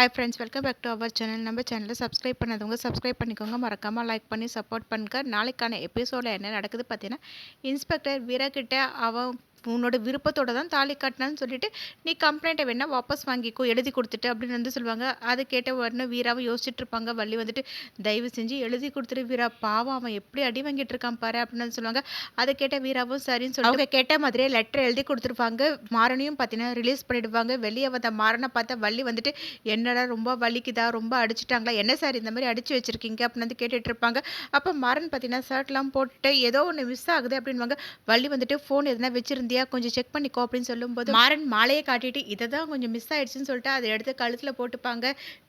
Hi friends welcome back to our channel நம்ம சேனலை subscribe பண்ணாதவங்க சப்ஸ்கிரைப் பண்ணிக்கோங்க. மறக்காமல் லைக் பண்ணி சப்போர்ட் பண்ணுங்க. நாளைக்கான எபிசோடில் என்ன நடக்குது பார்த்தீங்கன்னா இன்ஸ்பெக்டர் வீரக்கிட்ட அவன் உன்னோட விருப்பத்தோட தான் தாலி கட்டினான்னு சொல்லிட்டு நீ கம்ப்ளைண்ட்டை வேணா வாபஸ் வாங்கிக்கோ எழுதி கொடுத்துட்டு அப்படின்னு வந்து சொல்லுவாங்க. அதை கேட்ட உடனே வீராவை யோசிச்சுட்டு இருப்பாங்க. வள்ளி வந்துட்டு தயவு செஞ்சு எழுதி கொடுத்துட்டு வீரா. பாவம் அவன் எப்படி அடி வாங்கிட்டு இருக்கான் பாரு அப்படின்னு சொல்லுவாங்க. அதை கேட்ட வீராவும் சரின்னு சொல்லி அவங்க கேட்ட மாதிரியே லெட்டர் எழுதி கொடுத்துருப்பாங்க. மாறனையும் பார்த்தீங்கன்னா ரிலீஸ் பண்ணிடுவாங்க. வெளியே வந்த மாறனை பார்த்தா வள்ளி வந்துட்டு என்னடா ரொம்ப வலிக்குதா? ரொம்ப அடிச்சிட்டாங்களா? என்ன சார் இந்த மாதிரி அடிச்சு வச்சிருக்கீங்க? அப்படின்னு வந்து கேட்டுட்டு இருப்பாங்க. அப்போ மாறன் பார்த்தீங்கன்னா ஷர்ட்லாம் போட்டுட்டு ஏதோ ஒன்று மிஸ் ஆகுது அப்படின்வாங்க வள்ளி வந்துட்டு ஃபோன் எதுனா வச்சிருந்து இந்தியா கொஞ்சம் செக் பண்ணிக்கோ அப்படின்னு சொல்லும்போது மாறன் மாலையை காட்டிட்டு இதை தான் கொஞ்சம் மிஸ் ஆயிடுச்சுன்னு சொல்லிட்டு அதை எடுத்து கழுத்தில் போட்டுப்பாங்க.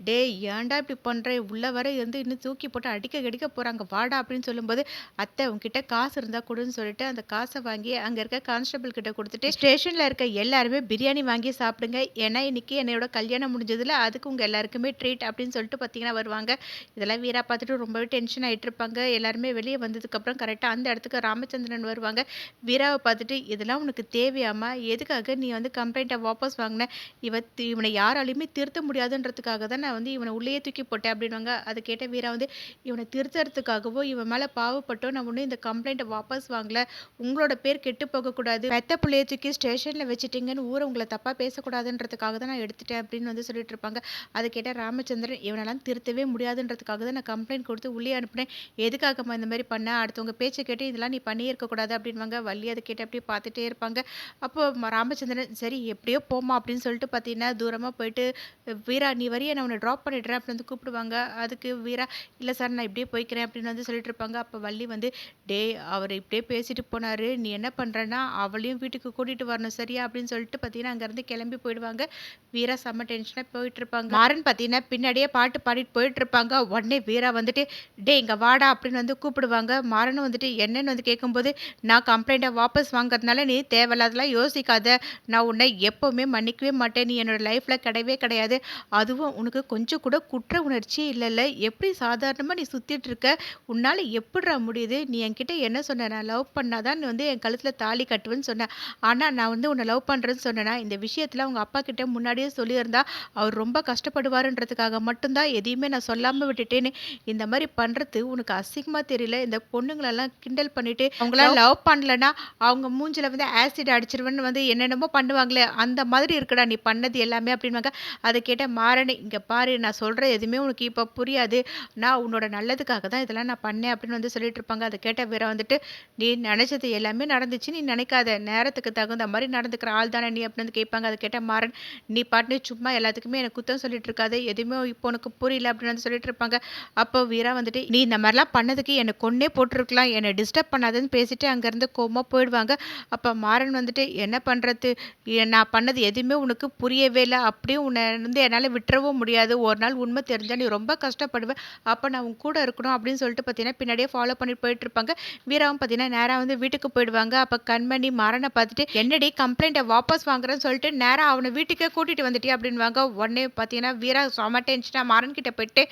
டே ஏன்டா இப்படி பண்ணுற உள்ள வர இருந்து இன்னும் தூக்கி போட்டு அடிக்க கடிக்க போகிறாங்க வாடா அப்படின்னு சொல்லும்போது அத்தை உங்ககிட்ட காசு இருந்தால் கொடுன்னு சொல்லிட்டு அந்த காசை வாங்கி அங்கே இருக்க கான்ஸ்டபிள் கிட்ட கொடுத்துட்டு ஸ்டேஷனில் இருக்க எல்லாருமே பிரியாணி வாங்கி சாப்பிடுங்க. ஏன்னா இன்னைக்கு என்னோட கல்யாணம் முடிஞ்சதில் அதுக்கு உங்கள் எல்லாருக்குமே ட்ரீட் அப்படின்னு சொல்லிட்டு பார்த்தீங்கன்னா வருவாங்க. இதெல்லாம் வீரா பார்த்துட்டு ரொம்பவே டென்ஷன் ஆகிட்டு இருப்பாங்க. எல்லாருமே வெளியே வந்ததுக்கப்புறம் கரெக்டாக அந்த இடத்துக்கு ராமச்சந்திரன் வருவாங்க. வீராவை பார்த்துட்டு இதெல்லாம் உனக்கு தேவையாமா எதுக்காக நீ வந்து கம்ப்ளைண்ட்டை வாபஸ் வாங்கின? இவ இவனை யாராலையுமே திருத்த முடியாதுன்றதுக்காக தான் நான் வந்து இவனை உள்ளேயே தூக்கி போட்டேன் அப்படின்வாங்க அதை கேட்ட வீரா வந்து இவனை திருத்துறதுக்காகவோ இவன் மேலே பாவப்பட்டோ நான் ஒன்றும் இந்த கம்ப்ளைண்ட்டை வாபஸ் வாங்கல. உங்களோட பேர் கெட்டு போகக்கூடாது. மெத்த பிள்ளையை தூக்கி ஸ்டேஷனில் வச்சுட்டீங்கன்னு ஊரை உங்களை தப்பாக பேசக்கூடாதுன்றதுக்காக தான் நான் எடுத்துட்டேன் அப்படின்னு வந்து சொல்லிட்டு இருப்பாங்க. அதை கேட்டால் ராமச்சந்திரன் இவனெல்லாம் திருத்தவே முடியாதுன்றதுக்காக தான் நான் கம்ப்ளைண்ட் கொடுத்து உள்ளே அனுப்பினேன். எதுக்காகம்மா இந்த மாதிரி பண்ண? அடுத்தவங்க பேச்சை கேட்டு இதெல்லாம் நீ பண்ணியிருக்கக்கூடாது அப்படின்வாங்க வள்ளி அதை கேட்டு அப்படியே பார்த்துட்டே இருப்பாங்க இருப்பாங்க. அப்போ ராமச்சந்திரன் சரி எப்படியோ போமா அப்படின்னு சொல்லிட்டு பார்த்தீங்கன்னா தூரமாக போயிட்டு வீரா நீ வரைய நான் உன்னை ட்ராப் பண்ணிடுறேன் அப்படின்னு வந்து கூப்பிடுவாங்க. அதுக்கு வீரா இல்லை சார் நான் இப்படியே போய்க்கிறேன் அப்படின்னு வந்து சொல்லிட்டு இருப்பாங்க. அப்போ வள்ளி வந்து டே அவர் இப்படியே பேசிட்டு போனார். நீ என்ன பண்ணுறன்னா அவளையும் வீட்டுக்கு கூட்டிகிட்டு வரணும் சரியா? அப்படின்னு சொல்லிட்டு பார்த்தீங்கன்னா அங்கேருந்து கிளம்பி போயிடுவாங்க. வீரா செம்ம டென்ஷனாக போயிட்டு இருப்பாங்க. மாறன் பார்த்தீங்கன்னா பின்னாடியே பாட்டு பாடிட்டு போயிட்டு இருப்பாங்க. உடனே வீரா வந்துட்டு டே இங்கே வாடா அப்படின்னு வந்து கூப்பிடுவாங்க. மாறன் வந்துட்டு என்னன்னு வந்து கேட்கும்போது நான் கம்ப்ளைண்ட்டை வாபஸ் வாங்குறதுனால நீ தேவையில்லாதெல்லாம் யோசிக்காத. நான் உன்னை எப்போவுமே மன்னிக்கவே மாட்டேன். நீ என்னோடய லைஃப்பில் கிடையவே கிடையாது. அதுவும் உனக்கு கொஞ்சம் கூட குற்ற உணர்ச்சி இல்லைல்ல? எப்படி சாதாரணமாக நீ சுற்றிட்டு இருக்க? உன்னால் எப்படிடா முடியுது? நீ என்கிட்ட என்ன சொன்ன? நான் லவ் பண்ணாதான் நீ வந்து என் கழுத்தில் தாலி கட்டுவேன்னு சொன்னேன் ஆனால் நான் வந்து உன்னை லவ் பண்ணுறேன்னு சொன்னேன்னா இந்த விஷயத்தில் அவங்க அப்பா கிட்ட முன்னாடியே சொல்லியிருந்தா அவர் ரொம்ப கஷ்டப்படுவாருன்றதுக்காக மட்டும்தான் எதையுமே நான் சொல்லாமல் விட்டுட்டேன்னு. இந்த மாதிரி பண்ணுறது உனக்கு அசிங்கமாக தெரியல. இந்த பொண்ணுங்களெல்லாம் கிண்டல் பண்ணிட்டு அவங்களாம் லவ் பண்ணலன்னா அவங்க மூஞ்சில் வந்து ஆசிட் அடிச்சிருவேன்னு வந்து என்னென்னமோ பண்ணுவாங்களே அந்த மாதிரி இருக்குடா நீ பண்ணது எல்லாமே அப்படின்வாங்க அதை கேட்ட மாறனே இங்கே பாரு நான் சொல்கிற எதுவுமே உனக்கு இப்போ புரியாது. நான் உன்னோட நல்லதுக்காக தான் இதெல்லாம் நான் பண்ணேன் அப்படின்னு வந்து சொல்லிட்டு இருப்பாங்க. அதை கேட்ட வேற வந்துட்டு நீ நினச்சது எல்லாமே நடந்துச்சு நீ நினைக்காத. நேரத்துக்கு தகுந்த மாதிரி நடந்துக்கிற ஆள் தானே நீ அப்படின்னு வந்து கேட்பாங்க. அதை கேட்ட மாறன் நீ பாட்டு சும்மா எல்லாத்துக்குமே எனக்கு குத்தம் சொல்லிட்டு இருக்காது. எதுவுமே இப்போ உனக்கு புரியல அப்படின்னு வந்து சொல்லிட்டு இருப்பாங்க. அப்போ வீரா வந்துட்டு நீ இந்த மாதிரிலாம் பண்ணதுக்கு என்னை கொன்னே போட்டிருக்கலாம். என்னை டிஸ்டர்ப் பண்ணாதுன்னு பேசிட்டு அங்கேருந்து கோமா போயிடுவாங்க. அப்போ மாறன் வந்துட்டு என்ன பண்ணுறது நான் பண்ணது எதுவுமே உனக்கு புரியவே இல்லை. அப்படியே உன்னை வந்து என்னால் விட்டுறவும் முடியாது. ஒரு நாள் உண்மை தெரிஞ்சால் நீ ரொம்ப கஷ்டப்படுவேன் அப்போ நான் உன் கூட இருக்கணும் அப்படின்னு சொல்லிட்டு பார்த்தீங்கன்னா பின்னாடியே ஃபாலோ பண்ணிட்டு போயிட்டு இருப்பாங்க. வீராவும் பார்த்தீங்கன்னா நேராக வந்து வீட்டுக்கு போயிடுவாங்க. அப்போ கண்மணி மாறனை பார்த்துட்டு என்னடி கம்ப்ளைண்ட்டை வாபஸ் வாங்குறேன்னு சொல்லிட்டு நேராக அவனை வீட்டுக்கே கூட்டிகிட்டு வந்துட்டியா? அப்படின்வாங்க உடனே பார்த்தீங்கன்னா வீரா சொம டென்ஷனாக மாறன் கிட்ட போயிட்டு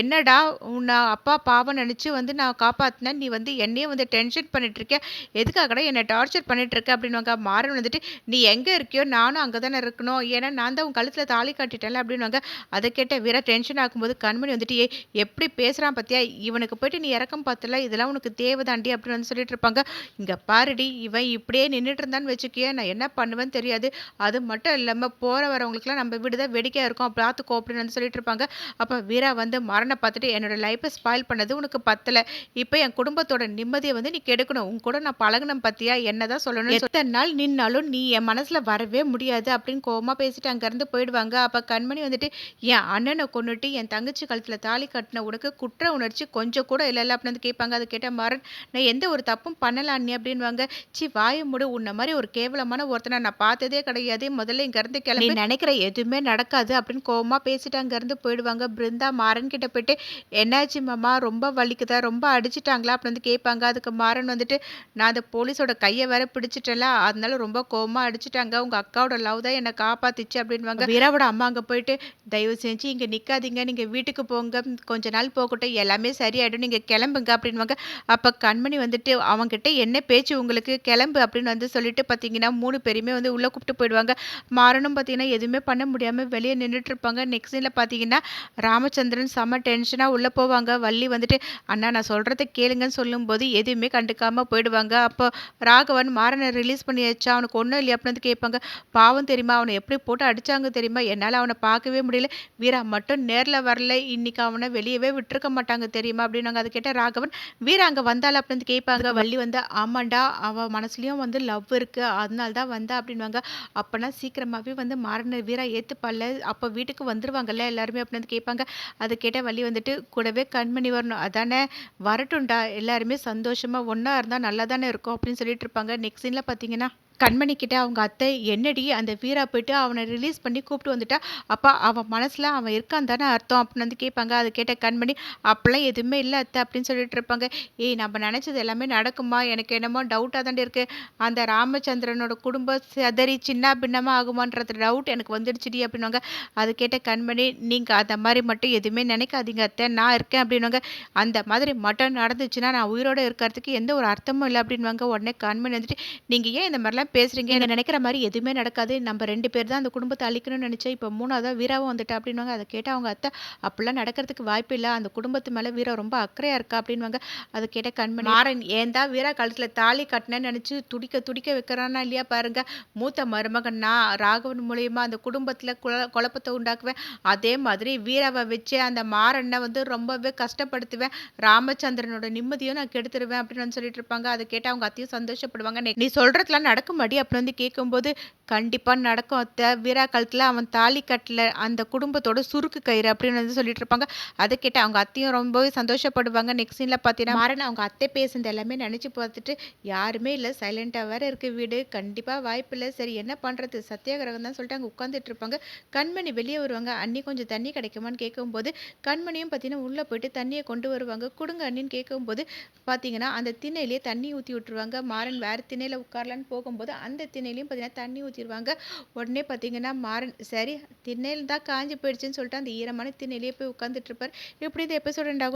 என்னடா உன்னை அப்பா பாவம் நினச்சி வந்து நான் காப்பாற்றினேன் நீ வந்து என்னையே வந்து டென்ஷன் பண்ணிட்டு இருக்க. எதுக்காகடா என்னை டார்ச்சர் பண்ணிட்டு இருக்க? அப்படின்வாங்க மாறன் வந்துட்டு நீ எங்கே இருக்கியோ நானும் அங்கே தானே இருக்கணும். ஏன்னா நான் தான் உன் கழுத்தில் தாலி காட்டிட்டேன்ல அப்படின்வாங்க அதை கேட்ட வீர டென்ஷன் ஆகும்போது கண்மணி வந்துட்டு ஏ எப்படி பேசுகிறான் பார்த்தியா இவனுக்கு போயிட்டு நீ இறக்கம் பார்த்தல இதெல்லாம் உனக்கு தேவைதாண்டி அப்படின்னு வந்து சொல்லிட்டு இருப்பாங்க. இங்கே பாருடி இவன் இப்படியே நின்றுட்டு இருந்தான்னு வச்சுக்கிய நான் என்ன பண்ணுவேன்னு தெரியாது. அது மட்டும் இல்லாமல் போகிற வரவங்களுக்குலாம் நம்ம வீடு தான் வெடிக்கையாக இருக்கும். பார்த்துக்கோ அப்படின்னு வந்து சொல்லிட்டு இருப்பாங்க. அப்போ வீரா வந்து மரணை பார்த்துட்டு என்னோட லைஃப்பை ஸ்பாயில் பண்ணது உனக்கு பத்தலை. இப்போ என் குடும்பத்தோட நிம்மதியை வந்து நீ கெடுக்கணும். உன் கூட நான் பழகணும் பார்த்தியா என்ன தான் சொல்லணும் எத்தனை நாள் நின்னாலும் நீ என் மனசில் வரவே முடியாது அப்படின்னு கோமா பேசிட்டு அங்கேருந்து போயிடுவாங்க. அப்போ கண்மணி வந்துட்டு என் அண்ணனை கொண்டுட்டு என் தங்கச்சி கழுத்தில் தாலி கட்டின உனக்கு குற்ற உணர்ச்சி கொஞ்சம் கூட இல்லை அப்படின்னு கேட்பாங்க. அதை கேட்ட மாறன் நான் எந்த ஒரு தப்பும் பண்ணலாம் நீ அப்படின்வாங்க சி வாய முடு. உன்ன மாதிரி ஒரு கேவலமான ஒருத்தனை நான் பார்த்ததே கிடையாது. முதல்ல இங்கேருந்து கிளம்பி. நினைக்கிற எதுவுமே நடக்காது அப்படின்னு கோமா பேசிட்டு அங்கேருந்து போயிடுவாங்க. பிருந்தா மாறன் கிட்ட போயிட்டு என்னாச்சு மாமா? ரொம்ப வலிக்குதா? ரொம்ப அடிச்சிட்டாங்களா? அப்படின்னு வந்து கேட்பாங்க. அதுக்கு மாறன் வந்துட்டு நான் அந்த போலீஸோட கையை வேற பிடிச்சிட்டேன். அடிச்சிட்டல அதனால ரொம்ப கோவமா அடிச்சுட்டாங்க. உங்கள் அக்காவோட லவ் தான் என்னை காப்பாத்துச்சு அப்படின்வாங்க வீராவோட அம்மா அங்கே போயிட்டு தயவு செஞ்சு இங்கே நிற்காதீங்க நீங்கள் வீட்டுக்கு போங்க. கொஞ்ச நாள் போகட்டும் எல்லாமே சரியாயிடும் நீங்கள் கிளம்புங்க அப்படின்வாங்க அப்போ கண்மணி வந்துட்டு அவங்ககிட்ட என்ன பேச்சு உங்களுக்கு? கிளம்பு அப்படின்னு வந்து சொல்லிட்டு பாத்தீங்கன்னா மூணு பேருமே வந்து உள்ளே கூப்பிட்டு போயிடுவாங்க. மாறனும் பார்த்தீங்கன்னா எதுவுமே பண்ண முடியாமல் வெளியே நின்றுட்டு இருப்பாங்க. நெக்ஸ்ட் சீன்ல பார்த்தீங்கன்னா ராமச்சந்திரன் செம்ம டென்ஷனாக உள்ளே போவாங்க. வள்ளி வந்துட்டு அண்ணா நான் சொல்கிறத கேளுங்கன்னு சொல்லும்போது எதுவுமே கண்டுக்காமல் போயிடுவாங்க. அப்போ ராகவன் மாறனர் ரிலீஸ் பண்ணி வச்சா அவனுக்கு ஒன்றும் இல்லையா? அப்படின்னு வந்து கேட்பாங்க. பாவம் தெரியுமா? அவனை எப்படி போட்டு அடித்தாங்க தெரியுமா? என்னால் அவனை பார்க்கவே முடியல. வீரா மட்டும் நேரில் வரல. இன்னைக்கு அவனை வெளியவே விட்டுருக்க மாட்டாங்க தெரியுமா? அப்படின்னு அதை கேட்ட ராகவன் வீரா அங்கே வந்தாள்? அப்படின்னு கேட்பாங்க. வள்ளி வந்து ஆமாண்டா அவள் மனசுலேயும் வந்து லவ் இருக்குது அதனால தான் வந்தா. அப்படின்வாங்க அப்போனா சீக்கிரமாகவே வந்து மாறின வீரா ஏற்றுப்பால அப்போ வீட்டுக்கு வந்துருவாங்கல்ல எல்லாருமே அப்படின்னு வந்து கேட்பாங்க. அதை கேட்ட வள்ளி வந்துட்டு கூடவே கண்மணி வரணும். அதானே வரட்டும்டா. எல்லாருமே சந்தோஷமாக ஒன்றா இருந்தால் நல்லா தானே இருக்கும். அப்படின்னு சொல்லிட்டு இருப்பாங்க. நெக்ஸ்ட் சீனில் பார்த்தீங்கன்னா கண்மணி கிட்ட அவங்க அத்தை என்னடி அந்த வீரா போயிட்டு அவனை ரிலீஸ் பண்ணி கூப்பிட்டு வந்துட்டா? அப்போ அவன் மனசில் அவன் இருக்கான் தானே அர்த்தம்? அப்படின்னு வந்து கேட்பாங்க. அதை கேட்ட கண்மணி அப்பெல்லாம் எதுவுமே இல்லை அத்தை அப்படின்னு சொல்லிட்டு இருப்பாங்க. ஏய் நம்ம நினச்சது எல்லாமே நடக்குமா எனக்கு என்னமோ டவுட்டாக தாண்டி இருக்குது அந்த ராமச்சந்திரனோட குடும்பம் சதறி சின்ன பின்னமாக ஆகுமான்றது டவுட் எனக்கு வந்துடுச்சுடி அப்படின்னாங்க அது கேட்ட கண்மணி நீங்கள் அந்த மாதிரி மட்டும் எதுவுமே நினைக்காதீங்க அத்தை. நான் இருக்கேன் அப்படின்னாங்க அந்த மாதிரி மட்டும் நடந்துச்சுன்னா நான் உயிரோடு இருக்கிறதுக்கு எந்த ஒரு அர்த்தமும் இல்லை அப்படின்வாங்க உடனே கண்மணி வந்துட்டு நீங்கள் ஏன் இந்த மாதிரிலாம் பேசுகிறீங்க என்ன நினைக்கிற மாதிரி எதுவுமே நடக்காது. நம்ம ரெண்டு பேர் தான் அந்த குடும்பத்தை அழிக்கணும்னு நினச்சேன் இப்போ மூணாவதாக வீராவும் வந்துட்டா அப்படின்வாங்க அதை கேட்டால் அவங்க அத்தை அப்படிலாம் நடக்கிறதுக்கு வாய்ப்பு இல்லை. அந்த குடும்பத்து மேலே வீரா ரொம்ப அக்கறையாக இருக்கா? அப்படின்வாங்க அதை கேட்ட கண்மணி மாறன் ஏன் தான் வீரா கழுத்தில் தாலி கட்டினேன்னு நினச்சி துடிக்க துடிக்க வைக்கிறானா இல்லையா பாருங்க. மூத்த மருமகன் நான் ராகவன் மூலியமாக அந்த குடும்பத்தில் குழ குழப்பத்தை உண்டாக்குவேன். அதே மாதிரி வீராவை வச்சு அந்த மாறனை வந்து ரொம்பவே கஷ்டப்படுத்துவேன். ராமச்சந்திரனோட நிம்மதியும் நான் கெடுத்துருவேன். அப்படின்னு சொல்லிட்டு இருப்பாங்க. அதை கேட்டால் அவங்க அத்தையும் சந்தோஷப்படுவாங்க. நீ சொல்கிறதுலாம் நடக்கும்? மடி அப்படின்னு வந்து கேட்கும்போது கண்டிப்பாக நடக்கும் அத்தை. வீரா காலத்தில் அவன் தாலி கட்டில் அந்த குடும்பத்தோட சுருக்கு கயிறு அப்படின்னு வந்து சொல்லிட்டு இருப்பாங்க அதை கேட்டு அவங்க அத்தையும் ரொம்பவே சந்தோஷப்படுவாங்க. நெக்ஸ்ட் சீனில் பார்த்தீங்கன்னா மாறன் அவங்க அத்தை பேசுனது எல்லாமே நினச்சி பார்த்துட்டு யாருமே இல்லை. சைலண்ட்டாக வேறு இருக்குது வீடு. கண்டிப்பாக வாய்ப்பு இல்லை. சரி என்ன பண்ணுறது சத்தியாகிரகம் தான் சொல்லிட்டு அங்கே உட்காந்துட்டு இருப்பாங்க. கண்மணி வெளியே வருவாங்க. அண்ணி கொஞ்சம் தண்ணி கிடைக்குமான்னு கேட்கும்போது கண்மணியும் பார்த்தீங்கன்னா உள்ளே போயிட்டு தண்ணியை கொண்டு வருவாங்க. கொடுங்க அண்ணின்னு கேட்கும்போது பார்த்தீங்கன்னா அந்த திண்ணையிலேயே தண்ணி ஊற்றி விட்டுருவாங்க. மாறன் வேறு திண்ணையில் உட்காரலான்னு போகும்போது அந்த திண்ணையிலையும் பார்த்தீங்கன்னா தண்ணி ஊற்றிடுவாங்க உடனே பார்த்தீங்கன்னா மாறன் சரி திண்ணையில் தான் காஞ்சி போயிடுச்சுன்னு சொல்லிட்டு அந்த ஈரமான திண்ணையிலேயே போய் உட்காந்துட்டு இருப்பார். இப்படி இந்த எபிசோட் உண்டாகும்